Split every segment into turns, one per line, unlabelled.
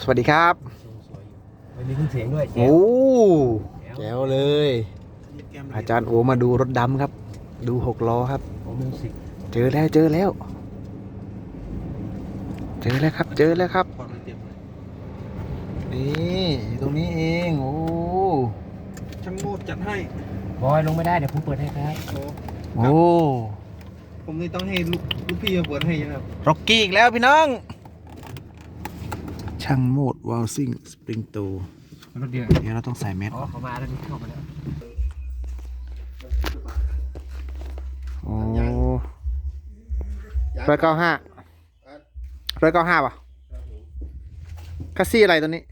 สวัสดีครับ
ไม่มีเครื่องเสียงด้วย
โอ้แจ๋วเลย อาจารย์โอมาดูรถดำครับ ดูหกล้อครับ
โอ้มิวสิก
เจอแล้วเจอแล้ว เจอแล้วครับ เจอแล้วครับนี่อยู่ตรงนี้เองโอ้
ช่างโมดจัดให้
บอยลงไม่ได้เดี๋ยวผมเปิดให้ครับ
โอ้
โอ้
ผมนี่ต้องให้ลูกลูกพี่มาเปิดให้นะครับ
ร็อกกี้อีกแล้วพี่น้อง ช่างโหมดวาลซิ่งสปริงโต
รถเดียว
เดี๋ยวเราต้องใส่แมส
อ๋อเขามาแล้วนี่เข้ามาแล้ว
โอ้ร้อยเก้าห้าร้อยเก้าห้าป่ะคัสซี่อะไรตัวนี้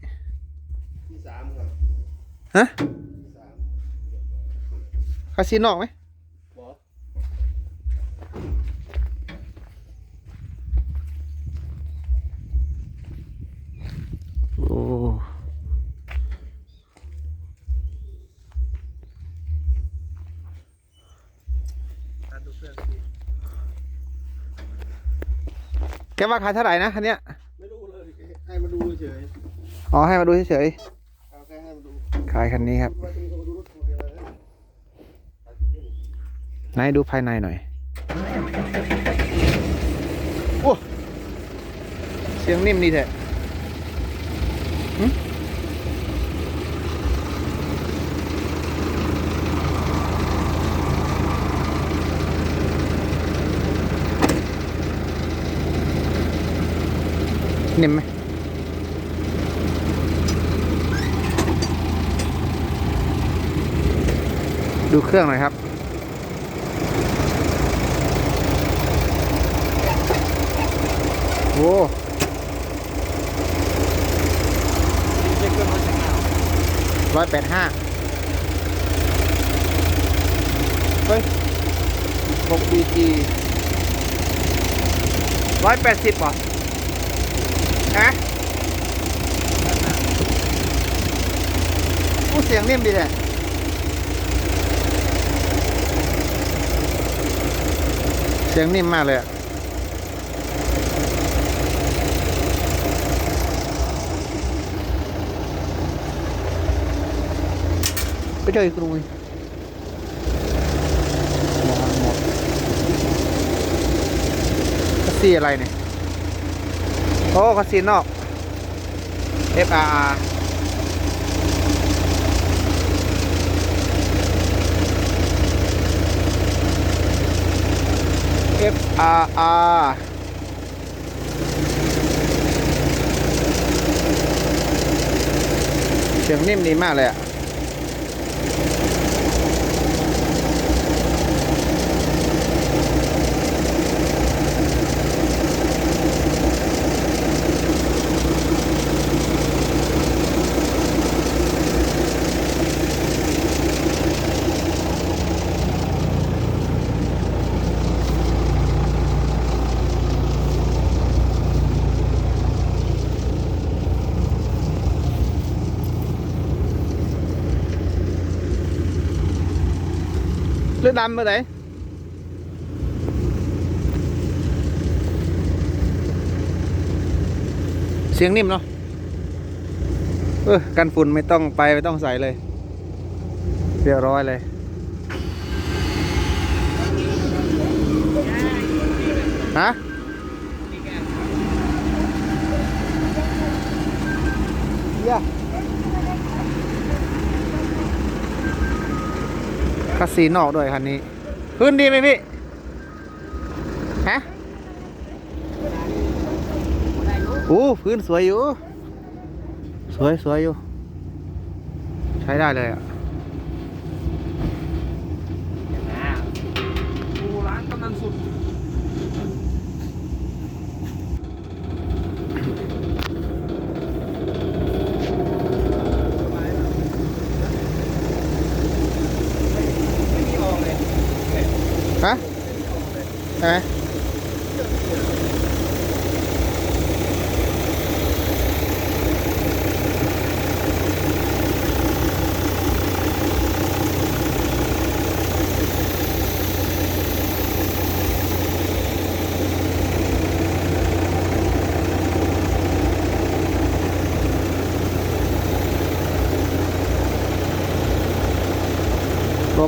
ที่สามครับ
ฮะคัสซี่นอกไหม โอ้แกว่าขายเท่าไหร่นะคันเนี้ย
ไม่รู้เลยให้มาดูเฉย
อ๋อให้มาดูเฉย
เอาแค่ให้มาดู
ๆขายคันนี้ครับ
ว่าจะมีคนมาดูรถผมอะไรนะ
ไหนดูภายในหน่อยโอ้เสียงนิ่มดีแท้หึ นิ่มไหมดูเครื่องหน่อยครับ โอ้ ร้อยแปดห้าเฮ้ยหกบีจีร้อยแปดสิบป่ะฮะผู้เสียงนิ่มดีแหละเสียงนิ่มมากเลยอะ ไปเจออีกรงนึงมองหมดคัสซีอะไรเนี่ย โอ้คัสซีนอก FRR FRR เสียงนิ่มดีมากเลยอะ เลือดดำมาไหนเสียงนิ่มเนาะเออกันฝุ่นไม่ต้องไปไม่ต้องใส่เลย เรียบร้อยเลยฮะเยี่ย คัสซีนอกด้วยคันนี้ พื้นดีไหมพี่ฮะโอ้พื้นสวยอยู่ สวยสวยอยู่ ใช้ได้เลยอะ ช่ไหม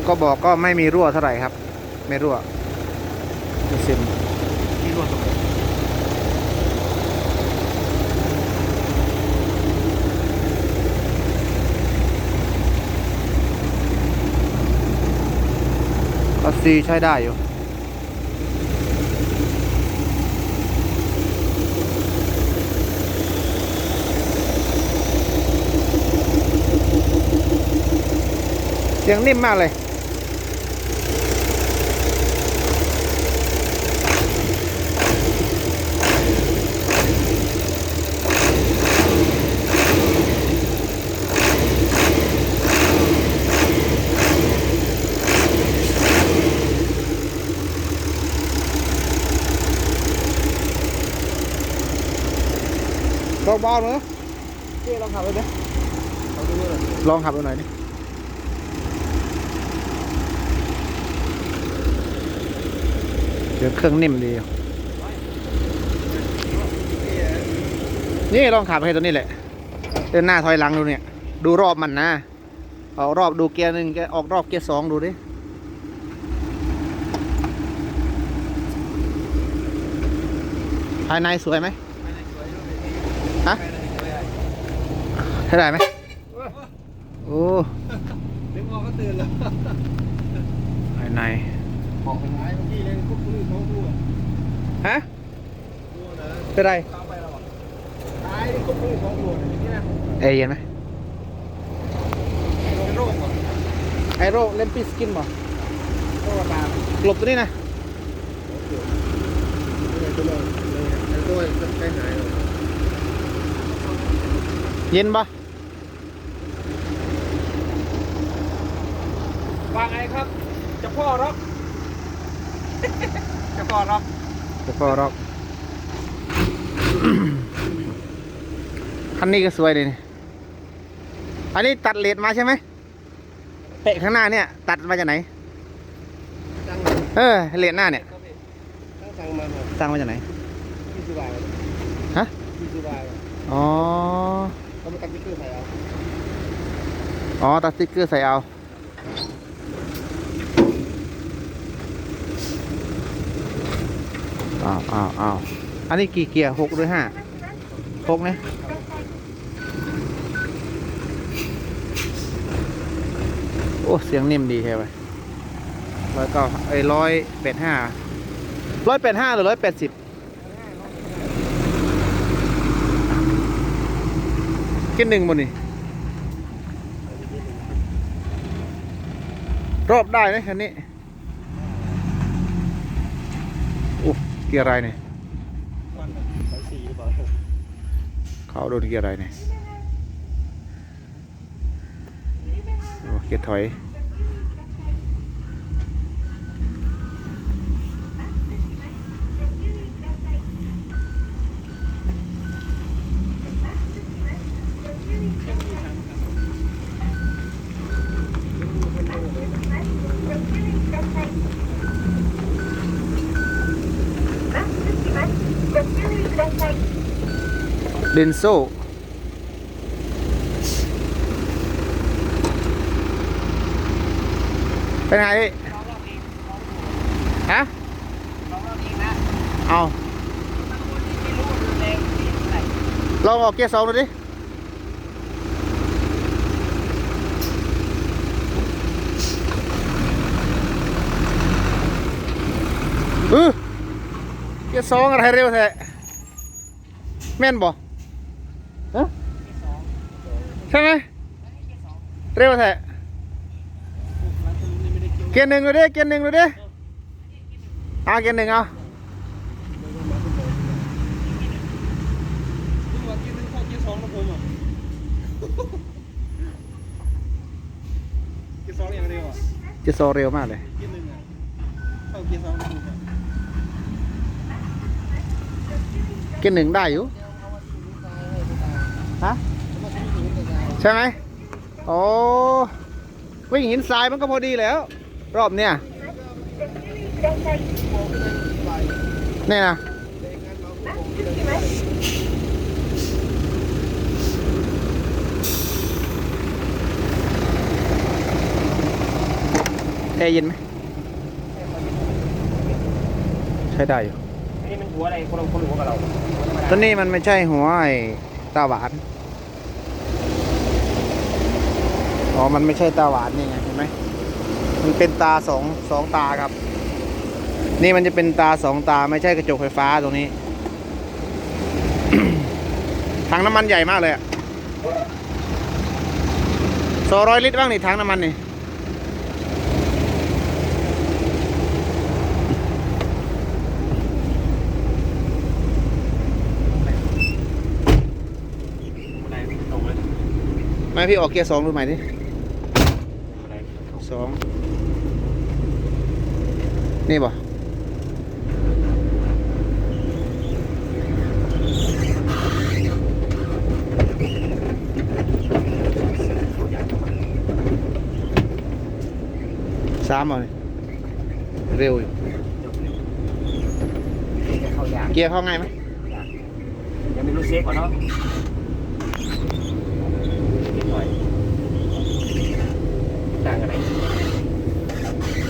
ก็บอกก็ไม่มีรั่วเท่าไหร่ครับ ไม่รั่ว ไม่ซึม
ที่รวดตรงไหน
ก็ซีใช้ได้อยู่ เสียงนิ่มมากเลย เบาๆเนอะ
พี่ลองขับไปดิลองดูเลย
ลองขับดูหน่อยดิเดี๋ยวเครื่องนิ่มดีอยู่นี่ลองขับให้ตัวนี้แหละ เดินหน้าถอยหลังดูเนี่ย ดูรอบมันนะออกรอบดูเกียร์หนึ่งแกออกรอบเกียร์สองดูดิภายในสวยไหมฮะ ใช้ได้ไหมโอ้
ดึงออกก็ตื่นแล้ว
ภายใน
บอกเป็นไงเมื่อกี้เลยคุกคุยเขาพูด
ฮะ
พูดนะ
เป็นไร
ตามไปแล้วตายคุกคุยเขาพูดนี่นะ
เอเย็นไหม
เป็นโรคเหรอ
ไอโรเลมปิสกินบ่
โรคตาม
หลบตัวนี้นะ
เลยตัวเลยไอ้ตัวจะไปไหน
เย็นบ่
ว่าไงครับจะพ่อร็อกจะพ่อร็อก
จะพอรอกคันนี้ก็สวยดีนี่อันนี้ตัดเลดมาใช่ไหมเปะข้างหน้าเนี่ย ตัดมาจากไหน
ตั้ง
เออเลดหน้าเนี่ย
ตั้งสั่งมา
สร้างมาจากไหน
ที่สุบาย
ฮะ
ที่สุบาย
อ๋อ
เขาไม่ตั้งที่เครื่องใส่เอา
อ๋อตัดสติ๊กเกอร์ใส่เอา อ้าวอ้าวอ้าวอันนี้กี่เกียร์หกหรือห้าหกนะโอ้ เสียงนิ่มดีใช่ไหมร้อยเก้าไอ้ร้อยแปดห้าร้อยแปดห้าหรือร้อยแปดสิบกินหนึ่งบนนี่รอบได้นะคันนี้โอ้ เกียร์อะไรเนี่ย
เขา
โดนเกียร์อะไรเนี่ยโอเกียร์ถอย เดนโซเป็นไงพี่ฮะเอาลองออกเกียร์สองดูดิเออเกียร์สองอะไรเร็วแท้แม่นบ่ ใช่ไหมเร็วแท้เกียร์หนึ่งดูดิเกียร์หนึ่งดูดิเอาเกียร์หนึ่งเอา
เข้าเกียร์สองนะผมอะเกียนสองอย่างเร็วอะ
เกี่ยนสองเร็วมากเลย
เกียร์หนึ่งอะเข้าเกียร์สองนะผมอะ
เกียร์หนึ่งได้อยู่ฮะ ใช่ไหมโอ้วิ่งหินทรายมันก็พอดีแล้ว รอบเนี้ยนี่นะร์เย็นไหมใช้ได้อยู่
อันนี้มันหัวอะไรคนละคนหัวกับเราหัวธรรมดา
ตัวนี้มันไม่ใช่หัวไอ้ตาหวาน อ๋อ มันไม่ใช่ตาหวานนี่ไง เห็นไหม มันเป็นตาสองสองตาครับ นี่มันจะเป็นตาสองตาไม่ใช่กระจกไฟฟ้าตรงนี้ ถังน้ำมันใหญ่มากเลยอะสองร้อยลิตรบ้างนี่ถังน้ำมันนี่
ไม่
พี่ออกเกียร์สองดูใหม่ดิ
บันได
สองนี่บ่สามเอาเลยเร็วอยู่
จบเลยจะเข้ายาก
เกียร์เข้าง่ายไหม
ยังไม่รู้เซฟก่อนเนาะนิดหน่อย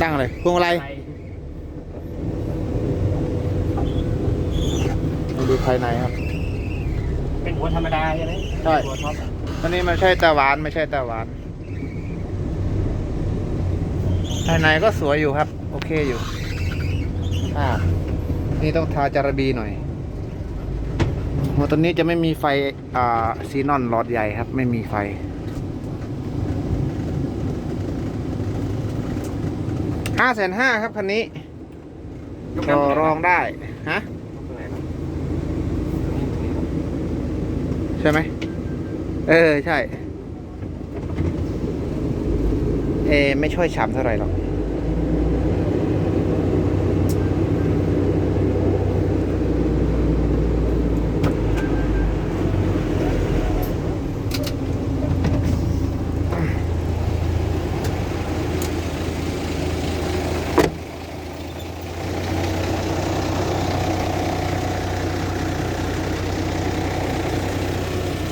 ต่างอะไร
ตั้งเลยพวงมาลัย
ไฟ
มาดูภายในครับ
เป็นหัวธรรมดาใช่ไหม
ใช่
หัวท็อป
อันนี้มันใช่ตาหวานไม่ใช่ตาหวาน ภายในก็สวยอยู่ครับ โอเคอยู่อ่านี่ต้องทาจาระบีหน่อยหัวตัวนี้จะไม่มีไฟอ่าซีนอนหลอดใหญ่ครับ ไม่มีไฟ ห้าแสนห้าครับคันนี้ต่อรองได้ฮะใช่ไหมเออ ใช่ เอไม่ช่วยฉ่ำเท่าไหร่หรอก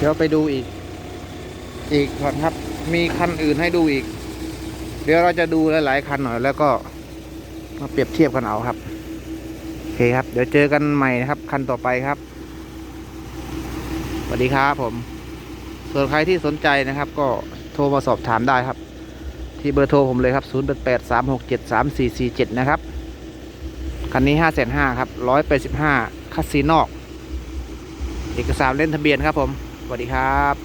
ดี๋ยวไปดูอีก อีกก่อนครับ มีคันอื่นให้ดูอีก เดี๋ยวเราจะดูหลายๆคันหน่อย แล้วก็มาเปรียบเทียบกันเอาครับโอเคครับ เดี๋ยวเจอกันใหม่นะครับ คันต่อไปครับสวัสดีครับผม ส่วนใครที่สนใจนะครับ ก็โทรมาสอบถามได้ครับ ที่เบอร์โทรผมเลยครับ 0 8 8 3 6 7 3 4 4 7 นะครับ คันนี้ 5 5 0 0 0ครับ 185คัสซีนอก เอกสารเล่นทะเบียนครับผม สวัสดีครับ